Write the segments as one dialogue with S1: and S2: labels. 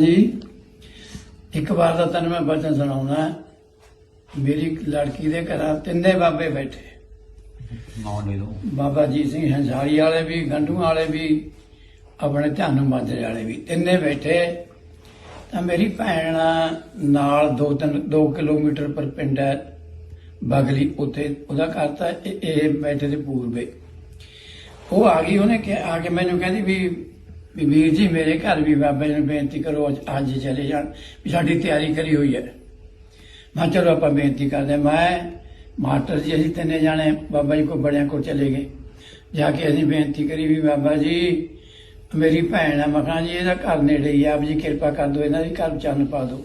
S1: ਜੀ ਇੱਕ ਵਾਰ ਦਾ ਤੈਨੂੰ ਮੈਂ ਬਚਨ ਸੁਣਾਉਣਾ ਮੇਰੀ ਲੜਕੀ ਦੇ ਘਰਾਂ ਤਿੰਨੇ ਬਾਬੇ ਬੈਠੇ।
S2: ਨਾਂ ਲੈ ਲਓ
S1: ਬਾਬਾ ਜੀ ਸਿੰਘ ਹੰਸਾਰੀ ਵਾਲੇ ਵੀ ਗੰਡੂ ਵਾਲੇ ਵੀ ਆਪਣੇ ਧਿਆਨ ਮਾਜਰੇ ਵਾਲੇ ਵੀ ਤਿੰਨੇ ਬੈਠੇ। ਤਾਂ ਮੇਰੀ ਭੈਣ ਨਾਲ ਦੋ ਤਿੰਨ 2 ਕਿਲੋਮੀਟਰ ਪਰ ਪਿੰਡ ਹੈ ਬਗਲੀ ਉੱਥੇ ਉਹਦਾ ਘਰ ਤਾਂ ਇਹ- ਇਹ ਬੈਠੇ ਦੇ ਪੂਰਬੇ। ਉਹ ਆ ਗਈ ਉਹਨੇ ਕਿ ਆ ਕੇ ਮੈਨੂੰ ਕਹਿੰਦੀ ਵੀ ਵੀ ਵੀਰ ਜੀ, ਮੇਰੇ ਘਰ ਵੀ ਬਾਬਾ ਜੀ ਨੂੰ ਬੇਨਤੀ ਕਰੋ, ਅੱਜ ਅੱਜ ਚਲੇ ਜਾਣ, ਵੀ ਸਾਡੀ ਤਿਆਰੀ ਕਰੀ ਹੋਈ ਹੈ। ਮੈਂ ਕਿਹਾ ਚਲੋ ਆਪਾਂ ਬੇਨਤੀ ਕਰਦੇ ਹਾਂ। ਮੈਂ, ਮਾਸਟਰ ਜੀ, ਅਸੀਂ ਤਿੰਨੇ ਜਾਣੇ ਬਾਬਾ ਜੀ ਕੋ ਬੜਿਆਂ ਕੋ ਚਲੇ ਗਏ। ਜਾ ਕੇ ਅਸੀਂ ਬੇਨਤੀ ਕਰੀ ਵੀ ਬਾਬਾ ਜੀ, ਮੇਰੀ ਭੈਣ ਹੈ ਮਖਾਂ ਜੀ, ਇਹਦਾ ਘਰ ਨੇੜੇ ਹੀ ਆਪ ਜੀ ਕਿਰਪਾ ਕਰ ਦਿਓ, ਇਹਨਾਂ ਦੀ ਘਰ ਚੰਨ ਪਾ ਦਿਓ।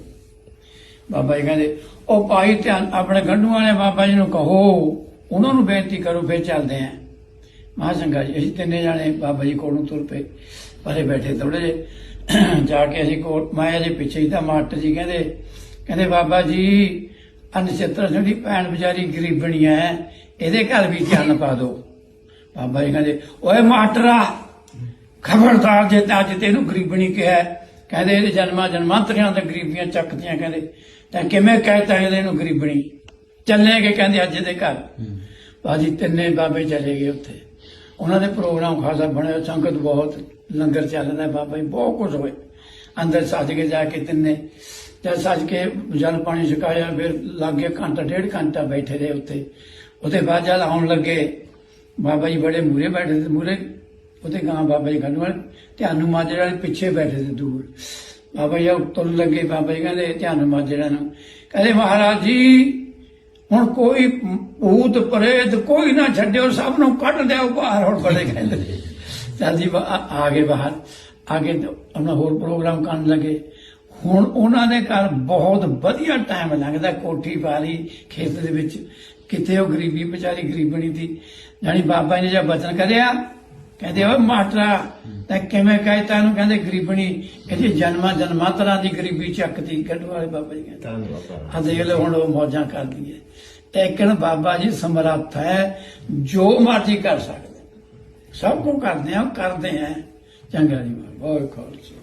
S1: ਬਾਬਾ ਜੀ ਕਹਿੰਦੇ, ਉਹ ਭਾਈ ਧਿਆਨ ਆਪਣੇ ਗੰਢੂ ਵਾਲੇ ਬਾਬਾ ਜੀ ਨੂੰ ਕਹੋ, ਉਹਨਾਂ ਨੂੰ ਬੇਨਤੀ ਕਰੋ, ਫਿਰ ਚੱਲਦੇ ਆਂ ਮਹਾਂ ਸੰਗਾ ਜੀ ਅਸੀਂ ਤਿੰਨੇ ਜਾਣੇ ਬਾਬਾ ਜੀ ਕੋਲੋਂ ਤੁਰ ਪਏ ਪਰੇ ਬੈਠੇ ਥੋੜੇ ਜਿਹੇ ਜਾ ਕੇ ਅਸੀਂ ਕੋਲ ਮੈਂ ਇਹਦੇ ਪਿੱਛੇ ਹੀ ਤਾਂ ਮਾਸਟਰ ਜੀ ਕਹਿੰਦੇ ਕਹਿੰਦੇ ਬਾਬਾ ਜੀ ਅਨਚਿੱਤਰ ਜਿਹੜੀ ਭੈਣ ਵਿਚਾਰੀ ਗਰੀਬਣੀ ਐ ਇਹਦੇ ਘਰ ਵੀ ਚੰਨ ਪਾ ਦਿਓ ਬਾਬਾ ਜੀ ਕਹਿੰਦੇ ਓਏ ਮਾਸਟਰਾ ਖਬਰਦਾਰ ਜੇ ਤਾਂ ਅੱਜ ਤੈਨੂੰ ਗਰੀਬਣੀ ਕਿਹਾ। ਕਹਿੰਦੇ ਇਹਦੇ ਜਨਮਾਂ ਜਨਮਾਂਤਰੀਆਂ ਤੇ ਗਰੀਬੀਆਂ ਚੱਕਦੀਆਂ ਕਹਿੰਦੇ। ਤਾਂ ਕਿਵੇਂ ਕਹਿਤਾ ਇਹਦੇ ਨੂੰ ਗਰੀਬਣੀ ਚੱਲੇਗੇ ਕਹਿੰਦੇ ਅੱਜ ਦੇ ਘਰ। ਬਾਜੀ ਤਿੰਨੇ ਬਾਬੇ ਚਲੇ ਗਏ ਉੱਥੇ। ਉਹਨਾਂ ਦੇ ਪ੍ਰੋਗਰਾਮ ਖਾਸਾ ਬਣਿਆ, ਸੰਗਤ ਬਹੁਤ ਲੰਗਰ ਚੱਲਦਾ, ਬਾਬਾ ਜੀ ਬਹੁਤ ਕੁਝ ਹੋਏ ਅੰਦਰ ਸੱਜ ਕੇ ਜਾ ਕੇ ਤਿੰਨੇ, ਜਦ ਸੱਜ ਕੇ ਜਲ ਪਾਣੀ ਛਕਾਇਆ, ਫਿਰ ਲੱਗੇ ਘੰਟਾ, ਡੇਢ ਘੰਟਾ ਬੈਠੇ ਰਹੇ ਉੱਥੇ। ਉਹਦੇ ਬਾਅਦ ਜਦ ਆਉਣ ਲੱਗੇ, ਬਾਬਾ ਜੀ ਬੜੇ ਮੂਰੇ ਬੈਠੇ ਸੀ ਮੂਰੇ ਉਹਦੇ ਗਾਂ ਬਾਬਾ ਜੀ ਖੰਡੂ ਵਾਲੇ ਧਿਆਨ ਨੂੰ ਮਾਜਰੇ ਵਾਲੇ ਪਿੱਛੇ ਬੈਠੇ ਸੀ ਦੂਰ। ਬਾਬਾ ਜੀ ਤੁਰਨ ਲੱਗੇ, ਬਾਬਾ ਜੀ ਕਹਿੰਦੇ, ਧਿਆਨ ਨੂੰ ਮਾਜਰੇ ਨੂੰ। ਕਹਿੰਦੇ, ਮਹਾਰਾਜ ਜੀ ਹੁਣ ਕੋਈ ਭੂਤ ਪ੍ਰੇਤ ਕੋਈ ਨਾ ਛੱਡਿਓ, ਸਭ ਨੂੰ ਕੱਢ ਦਿਓ ਬਾਹਰ। ਹੁਣ ਬੜੇ ਕਹਿੰਦੇ ਚੱਲ ਜੀ ਆ- ਗਏ ਬਾਹਰ। ਆਗੇ ਆਪਣਾ ਹੋਰ ਪ੍ਰੋਗਰਾਮ ਕਰਨ ਲੱਗੇ। ਹੁਣ ਉਹਨਾਂ ਦੇ ਘਰ ਬਹੁਤ ਵਧੀਆ ਟਾਈਮ ਲੰਘਦਾ ਕੋਠੀ ਪਾਲੀ ਖੇਤ ਦੇ ਵਿੱਚ। ਕਿਤੇ ਉਹ ਗਰੀਬੀ ਵਿਚਾਰੀ ਗਰੀਬਣੀ ਦੀ ਜਾਨੀ ਬਾਬਾ ਜੀ ਨੇ ਜਦ ਬਚਨ ਕਰਿਆ ਕਹਿੰਦੇ ਓਏ ਮਾਸਟਰਾ ਤਾਂ ਕਿਵੇਂ ਕਹਿਤਾ ਇਹਨੂੰ? ਕਹਿੰਦੇ ਗਰੀਬਣੀ ਇਹਦੀ ਜਨਮਾਂ ਜਨਮਾਂਤਰਾਂ ਦੀ ਗਰੀਬੀ ਚੱਕਦੀ ਕੱਢ ਵਾਲੇ ਬਾਬਾ ਜੀ ਕਹਿੰਦੇ। ਆ ਦੇਖ ਹੁਣ ਉਹ ਮੌਜਾਂ ਕਰਦੀ ਹੈ। ਇੱਕ ਬਾਬਾ ਜੀ ਸਮਰੱਥ ਹੈ ਜੋ ਮਰਜ਼ੀ ਕਰ ਸਕਦੇ। ਸਭ ਕੁਝ ਕਰਦੇ ਆ ਕਰਦੇ ਆ। ਚੰਗਾ ਜੀ ਬਹੁਤ ਖਾਲਸਾ